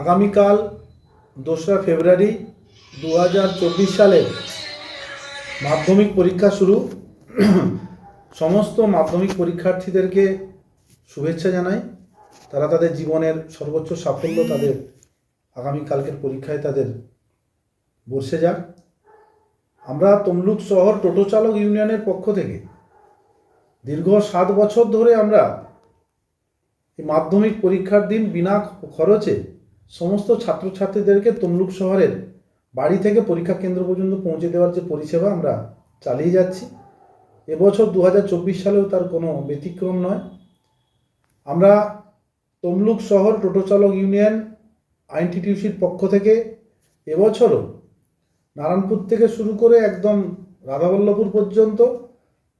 আগামীকাল দোসরা ফেব্রুয়ারি দু হাজার চব্বিশ সালে মাধ্যমিক পরীক্ষা শুরু। সমস্ত মাধ্যমিক পরীক্ষার্থীদেরকে শুভেচ্ছা জানাই। তারা তাদের জীবনের সর্বোচ্চ সাফল্য তাদের আগামীকালকের পরীক্ষায় তাদের বসে যাক। আমরা তমলুক শহর টোটো চালক ইউনিয়নের পক্ষ থেকে দীর্ঘ সাত বছর ধরে আমরা মাধ্যমিক পরীক্ষার দিন বিনা খরচে সমস্ত ছাত্রছাত্রীদেরকে তমলুক শহরের বাড়ি থেকে পরীক্ষা কেন্দ্র পর্যন্ত পৌঁছে দেওয়ার যে পরিষেবা আমরা চালিয়ে যাচ্ছি, এবছর দু হাজার চব্বিশ সালেও তার কোনো ব্যতিক্রম নয়। আমরা তমলুক শহর টোটো চালক ইউনিয়ন আইনটিটিউসির পক্ষ থেকে এবছরও নারায়ণপুর থেকে শুরু করে একদম রাধাবল্লভপুর পর্যন্ত,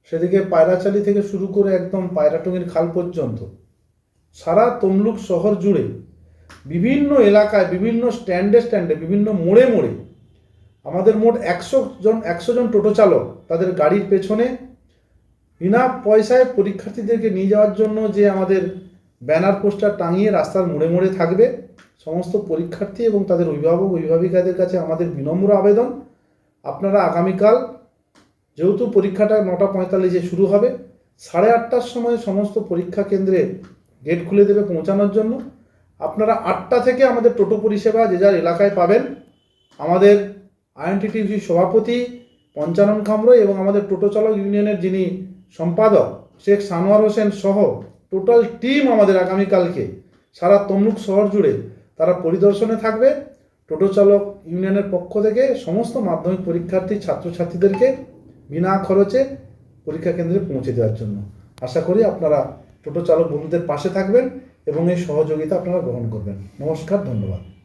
সেদিকে পায়রাচালি থেকে শুরু করে একদম পায়রাটুঙ্গির খাল পর্যন্ত, সারা তমলুক শহর জুড়ে বিভিন্ন এলাকায়, বিভিন্ন স্ট্যান্ডে স্ট্যান্ডে, বিভিন্ন মোড়ে মোড়ে আমাদের মোট একশো জন একশো জন টোটো চালক তাদের গাড়ির পেছনে বিনা পয়সায় পরীক্ষার্থীদেরকে নিয়ে যাওয়ার জন্য যে আমাদের ব্যানার পোস্টার টাঙিয়ে রাস্তার মোড়ে মোড়ে থাকবে। সমস্ত পরীক্ষার্থী এবং তাদের অভিভাবক, অভিভাবিকাদের কাছে আমাদের বিনম্র আবেদন। আপনারা আগামীকাল যেহেতু পরীক্ষাটা নটা পঁয়তাল্লিশে শুরু হবে, সাড়ে আটটার সময় সমস্ত পরীক্ষা কেন্দ্রে গেট খুলে দেবে পৌঁছানোর জন্য। আপনারা আটটা থেকে আমাদের টোটো পরিষেবা যে যার এলাকায় পাবেন। আমাদের আইএনটিটিভি সভাপতি পঞ্চানন খামরো এবং আমাদের টোটো চালক ইউনিয়নের যিনি সম্পাদক শেখ সানোয়ার হোসেন সহ টোটাল টিম আমাদের আগামীকালকে সারা তমলুক শহর জুড়ে তারা পরিদর্শনে থাকবে। টোটো চালক ইউনিয়নের পক্ষ থেকে সমস্ত মাধ্যমিক পরীক্ষার্থী ছাত্রছাত্রীদেরকে বিনা খরচে পরীক্ষা কেন্দ্রে পৌঁছে দেওয়ার জন্য। আশা করি আপনারা টোটো চালক বন্ধুদের পাশে থাকবেন। এবং এই সহযোগিতা আপনারা গ্রহণ করবেন। নমস্কার ধন্যবাদ।